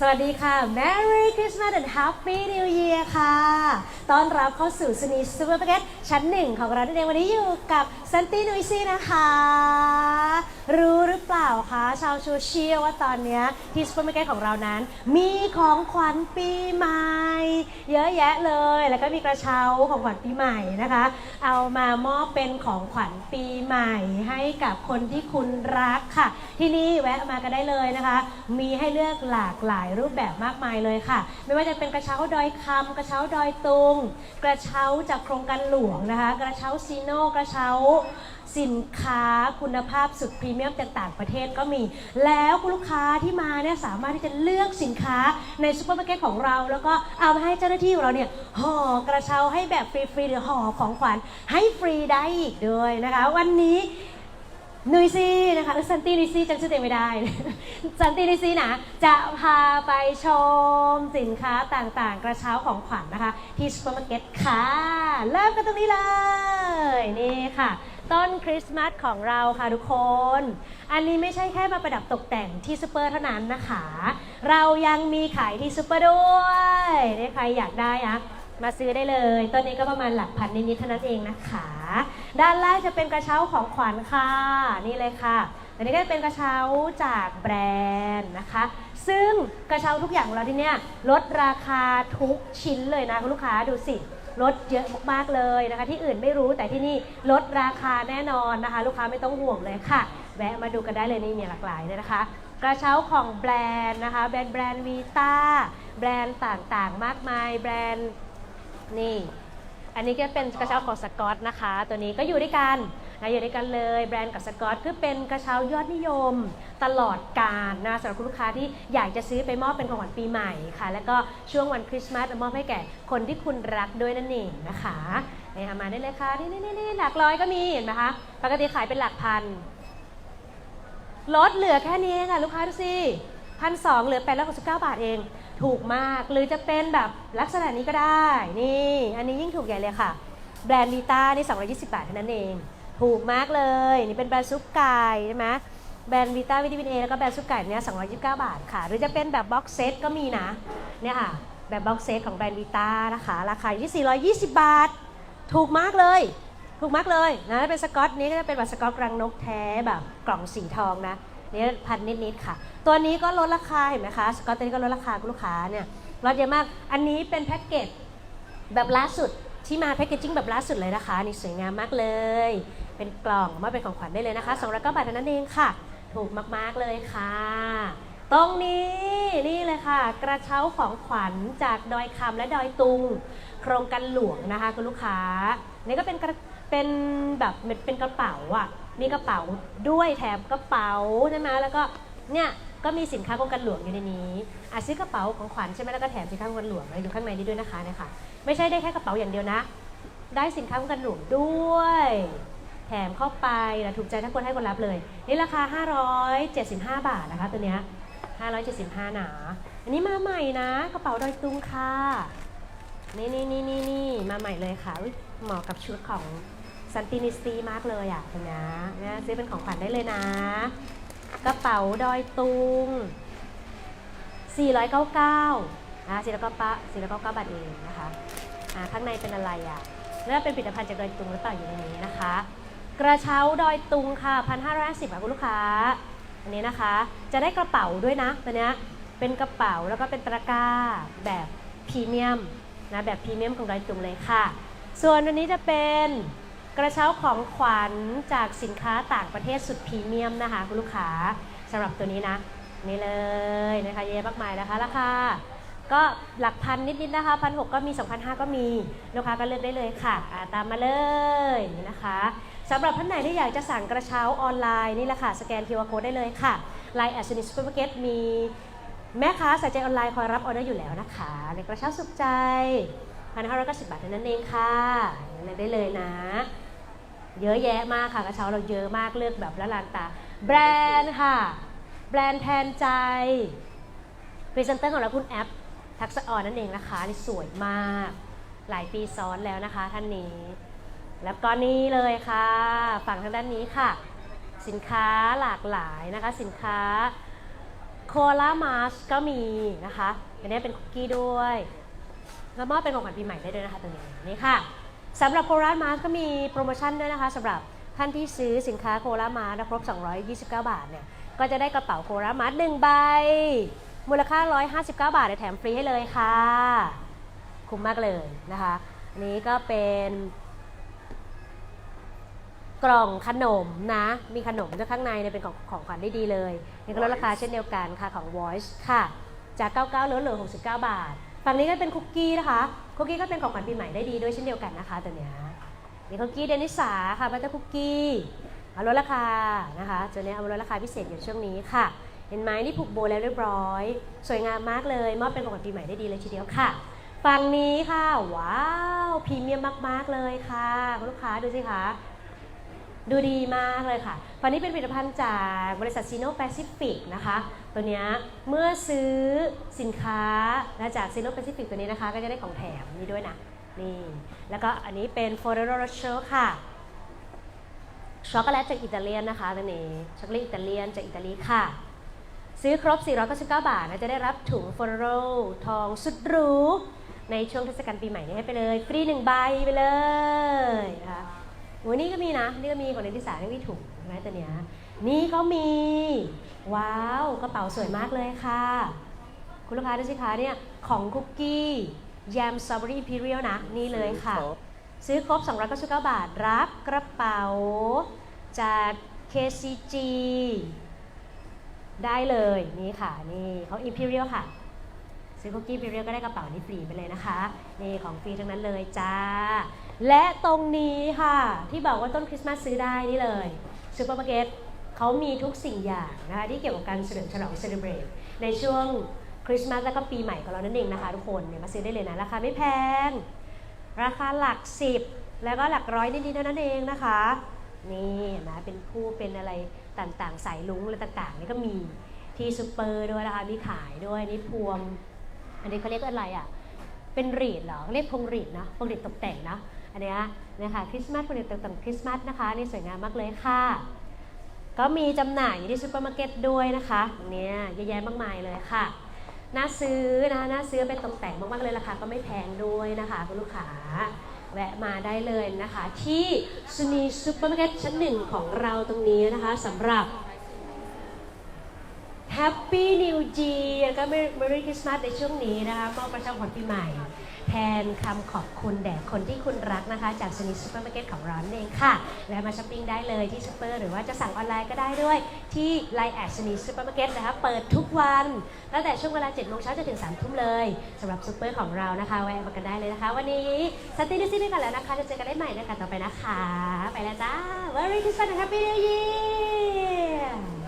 สวัสดีค่ะ Merry Christmas and Happy New Year ค่ะ ต้อนรับเข้าสู่สนีซูเปอร์มาร์เก็ตชั้นหนึ่งของเราในวันนี้อยู่กับซันตี้นุยซี่นะคะ รู้หรือเปล่าคะชาวโซเชียลว่าตอนนี้ที่ซูเปอร์มาร์เก็ตของเรานั้น มีของขวัญปีใหม่ เยอะแยะเลย แล้วก็มีกระเช้าของขวัญปีใหม่นะคะ เอามามอบเป็นของขวัญปีใหม่ให้กับคนที่คุณรักค่ะ ที่นี่แวะมากันได้เลยนะคะ มีให้เลือกหลากหลายรูปแบบมากมายเลยค่ะ ไม่ว่าจะเป็นกระเช้าดอยคำกระเช้าดอยตุง กระเช้าจากโครงการหลวงนะคะ กระเช้าซีโนกระเช้าสินค้าคุณภาพสุดพรีเมียมจากต่างประเทศก็มี แล้วคุณลูกค้าที่มาเนี่ยสามารถที่จะเลือกสินค้าในซูเปอร์มาร์เก็ตของเรา แล้วก็เอามาให้เจ้าหน้าที่ของเราเนี่ยห่อกระเช้าให้แบบฟรีๆหรือห่อของขวัญให้ฟรีได้อีกด้วยนะคะ วันนี้ นุยซี่นะคะซันตี้นุยซี่จำชื่อตัวเองไม่ได้ ซันตี้นุยซี่นะจะพาไปชมสินค้าต่างๆ กระเช้าของขวัญนะคะ ที่ซูเปอร์มาร์เก็ตค่ะ เริ่มกันตรงนี้เลย นี่ค่ะ ต้นคริสต์มาสของเราค่ะทุกคน อันนี้ไม่ใช่แค่มาประดับตกแต่งที่ซูเปอร์เท่านั้นนะคะ เรายังมีขายที่ซูเปอร์ด้วยใครอยากได้อะ มาซื้อได้เลย ต้นนี้ก็ประมาณหลักพันนิดๆเท่านั้นเองนะคะ ด้านล่างจะเป็นกระเช้าของขวัญค่ะ นี่เลยค่ะ อันนี้ก็เป็นกระเช้าจากแบรนด์นะคะ ซึ่งกระเช้าทุกอย่างของเราที่เนี่ยลดราคาทุกชิ้นเลยนะคุณลูกค้าดูสิลดเยอะมากๆเลยนะคะ ที่อื่นไม่รู้แต่ที่นี่ลดราคาแน่นอนนะคะ ลูกค้าไม่ต้องห่วงเลยค่ะ แวะมาดูกันได้เลยนี่มีหลากหลายเลยนะคะ กระเช้าของแบรนด์นะคะ แบรนด์แบรนด์วีตาแบรนด์ต่างๆ มากมายแบรนด์ นี่ อันนี้ก็เป็นกระเช้าของสกอตนะคะ ตัวนี้ก็อยู่ด้วยกันนะอยู่ด้วยกันเลยแบรนด์กับสกอตคือเป็นกระเช้ายอดนิยม ตลอดกาลนะสำหรับคุณลูกค้าที่อยากจะซื้อไปมอบเป็นของขวัญปีใหม่ค่ะ แล้วก็ช่วงวันคริสต์มาสมอบให้แก่คนที่คุณรักด้วยนั่นเองนะคะนี่ค่ะมาได้เลยค่ะนี่นี่นี่หลักร้อยก็มีเห็นไหมคะปกติขายเป็นหลักพันลดเหลือแค่นี้ค่ะลูกค้าดูสิพันสองเหลือแปดร้อยหกสิบเก้าบาทเอง ถูกมาก หรือจะเป็นแบบลักษณะนี้ก็ได้ นี่ อันนี้ยิ่งถูกใหญ่เลยค่ะ แบรนด์ลีต้านี่220 บาทเท่านั้นเอง ถูกมากเลย นี่เป็นแบรนด์ซุปไก่ใช่ไหมแบรนด์วีต้าวิตามินเอแล้วก็แบรนด์ซุปไก่เนี่ย229 บาทค่ะ หรือจะเป็นแบบบ็อกเซตก็มีนะ เนี่ยค่ะ แบบบ็อกเซตของแบรนด์วีต้านะคะ ราคาอยู่ที่ 420 บาท ถูกมากเลย ถูกมากเลยนะ เป็นสกอตนี้ก็จะเป็นแบบสกอตรังนกแท้แบบกล่องสีทองนะ นี่พันนิดๆค่ะ ตัวนี้ก็ลดราคาเห็นไหมคะสกอตตัวนี้ก็ลดราคาคุณลูกค้าเนี่ยลดเยอะมาก อันนี้เป็นแพ็กเกจแบบล่าสุดที่มาแพ็กเกจจิ้งแบบล่าสุดเลยนะคะนี่สวยงามมากเลย เป็นกล่องมาเป็นของขวัญได้เลยนะคะ200บาทเท่านั้นเองค่ะ ถูกมากๆเลยค่ะ ตรงนี้นี่เลยค่ะ กระเช้าของขวัญจากดอยคำและดอยตุง โครงการหลวงนะคะคุณลูกค้านี่ก็เป็นกระเป็นแบบเป็นกระเป๋าอะ มีกระเป๋าด้วยแถมกระเป๋าใช่ไหมแล้วก็เนี่ยก็มีสินค้าโครงการหลวงอยู่ในนี้อาซื้อกระเป๋าของขวัญใช่ไหมแล้วก็แถมสินค้าโครงการหลวงอยู่ข้างในนี้ด้วยนะคะเนี่ยค่ะไม่ใช่ได้แค่กระเป๋าอย่างเดียวนะ ได้สินค้าโครงการหลวงด้วยแถมเข้าไปนะถูกใจทั้งคนให้คนรับเลย นี่ราคา 575 บาทนะคะตัวเนี้ย575 หนา อันนี้มาใหม่นะ กระเป๋าดอยตุงค่ะ นี่นี่นี่นี่นี่มาใหม่เลยค่ะเหมาะกับชุดของ ซันตินิสตีมากเลยอะคุณนะนี่ซื้อเป็นของขวัญได้เลยนะ กระเป๋าดอยตุง 499นะ499บาท499บาทเองนะคะอ่าข้างในเป็นอะไรอะน่าเป็นผลิตภัณฑ์จากดอยตุงหรือเปล่าอยู่ในนี้นะคะ กระเช้าดอยตุงค่ะ1,550บาทคุณลูกค้า อันนี้นะคะ จะได้กระเป๋าด้วยนะตัวเนี้ยเป็นกระเป๋าแล้วก็เป็นตะกร้าแบบพรีเมียมนะแบบพรีเมียมของดอยตุงเลยค่ะ ส่วนอันนี้จะเป็น กระเช้าของขวัญจากสินค้าต่างประเทศสุดพรีเมียมนะคะ คุณลูกค้าสำหรับตัวนี้นะ นี่เลยนะคะเยอะมากมายนะคะราคาก็หลักพันนิดๆนะคะพันหก็มี2,500 ก็มีลูกค้าก็เลือกได้เลยค่ะตามมาเลยนี่นะคะสำหรับท่านไหนที่อยากจะสั่งกระเช้าออนไลน์นี่แหละค่ะสแกน QR code ได้เลยค่ะไลน์แอสนิสซูเปอร์เก็ตมีแม่ค้าสายใจออนไลน์คอยรับออเดอร์อยู่แล้วนะคะ ในกระเช้าสุขใจพันห้าร้อยเก้าสิบบาทเท่านั้นเองค่ะ เลือกได้เลยนะ เยอะแยะมากค่ะกระเช้าเราเยอะมากเลือกแบบละลานตา แบรนด์ค่ะ แบรนด์แทนใจพรีเซนเตอร์ของเราคุณแอปทักษะอ่อนนั่นเองนะคะนี่สวยมาก หลายปีซ้อนแล้วนะคะท่านนี้ แล้วก็นี่เลยค่ะ ฝั่งทางด้านนี้ค่ะ สินค้าหลากหลายนะคะ สินค้าโคลามาสก็มีนะคะอันนี้เป็นคุกกี้ด้วย แล้วมอบเป็นของขวัญปีใหม่ได้ด้วยนะคะตรงนี้นี่ค่ะ สำหรับโคลามาสก็มีโปรโมชั่นด้วยนะคะสำหรับท่านที่ซื้อสินค้าโคลามาสครบ 229 บาทเนี่ยก็จะได้กระเป๋าโคลามาสหนึ่งใบ มูลค่า 159 บาทแถมฟรีให้เลยค่ะ คุ้มมากเลยนะคะอันนี้ก็เป็นกล่องขนมนะ มีขนมด้วยข้างในเนี่ยเป็นของของขวัญได้ดีเลยนี่ก็ลดราคาเช่นเดียวกันค่ะของ Voice ค่ะ จาก 99เหลือเหลือ 69 บาท ฝั่งนี้ก็เป็นคุกกี้นะคะ คุกกี้ก็เป็นของขวัญปีใหม่ได้ดีด้วยเช่นเดียวกันนะคะตัวเนี้ยนี่คุกกี้เดนิสาค่ะบัตเตอร์คุกกี้เอาลดราคานะคะตัวเนี้ยเอามาลดราคาพิเศษอยู่ช่วงนี้ค่ะ เห็นไหมนี่ผูกโบแล้วเรียบร้อย สวยงามมากเลยมอบเป็นของขวัญปีใหม่ได้ดีเลยทีเดียวค่ะฝั่งนี้ค่ะ ว้าวพรีเมียมมาก ๆ เลยค่ะคุณลูกค้าดูสิคะ ดูดีมากเลยค่ะตอนนี้เป็นผลิตภัณฑ์จากบริษัทซีโนแปซิฟิกนะคะ ตัวนี้เมื่อซื้อสินค้านะจากซีโนแปซิฟิกตัวนี้นะคะ ก็จะได้ของแถมนี่ด้วยนะ นี่ แล้วก็อันนี้เป็นโฟเรโรโรเชค่ะ ช็อกโกแลตจากอิตาเลียนนะคะตัวนี้ ช็อกโกแลตอิตาเลียนจากอิตาลีค่ะ ซื้อครบ 499 บาทนะจะได้รับถุงโฟเรโรทองสุดหรู ในช่วงเทศกาลปีใหม่นี้ให้ไปเลย ฟรีหนึ่งใบไปเลยนะคะ โอ้ยนี่ก็มีนะ นี่ก็มีของเดนทิสานี่มีถุงใช่ไหมตัวเนี้ยนี่ก็มี ว้าวกระเป๋าสวยมากเลยค่ะ คุณลูกค้าดูสิคะเนี่ยของคุกกี้แยมสตรอเบอรี่อิมพีเรียลนะ นี่เลยค่ะ ซื้อครบ299 บาท รับกระเป๋า จาก KCG ได้เลย นี่ค่ะ นี่เขา Imperial ค่ะ ซื้อคุกกี้ Imperial ก็ได้กระเป๋านี้ฟรีไปเลยนะคะนี่ของฟรีทั้งนั้นเลยจ้า และตรงนี้ค่ะ ที่บอกว่าต้นคริสต์มาสซื้อได้นี่เลยซูเปอร์มาร์เก็ตเขามีทุกสิ่งอย่างนะคะที่เกี่ยวกับการเฉลิมฉลองเซเลบรตในช่วงคริสต์มาสแล้วก็ปีใหม่ของเรานั่นเองนะคะทุกคนเนี่ยมาซื้อได้เลยนะราคาไม่แพง ราคาหลักสิบแล้วก็หลักร้อยนิดๆเท่านั้นเองนะคะ นี่เห็นไหมเป็นผู้เป็นอะไรต่างๆ สายลุงอะไรต่างๆนี่ก็มีที่ซูเปอร์ด้วยนะคะมีขายด้วยนี่พวง อันนี้เขาเรียกว่าอะไรอะ เป็นรีดเหรอ เรียกพวงรีดนะพวงรีดตกแต่งนะ อันนี้นะคะคริสต์มาสพวงรีดตกแต่งคริสต์มาสนะคะนี่สวยงามมากเลยค่ะ ก็มีจำหน่ายอยู่ที่ซูเปอร์มาร์เก็ตด้วยนะคะเนี้ยเยอะแยะมากมายเลยค่ะน่าซื้อนะคะน่าซื้อไปตกแต่งมากๆเลยราคาก็ไม่แพงด้วยนะคะคุณลูกค้าแวะมาได้เลยนะคะ ที่ซูนีซูเปอร์มาร์เก็ตชั้นหนึ่งของเราตรงนี้นะคะสำหรับ Happy New Year ก็ Merry Christmas ในช่วงนี้นะคะมอบประชาผลปีใหม่ แทนคำขอบคุณแด่คนที่คุณรักนะคะ จากซูนีซูเปอร์มาร์เก็ตของเรานั่นเองค่ะ และมาช้อปปิ้งได้เลยที่ซูเปอร์หรือว่าจะสั่งออนไลน์ก็ได้ด้วย ที่ Line แอดซูนีซูเปอร์มาร์เก็ตนะคะ เปิดทุกวันตั้งแต่ช่วงเวลา7โมงเช้าจนถึง3ทุ่มเลยสำหรับซูเปอร์ของเรานะคะแวะมากันได้เลยนะคะ วันนี้สติดิซี่ไปก่อนแล้วนะคะจะเจอกันได้ใหม่ในการต่อไปนะคะ ไปแล้วจ้า Merry Christmas and Happy New Year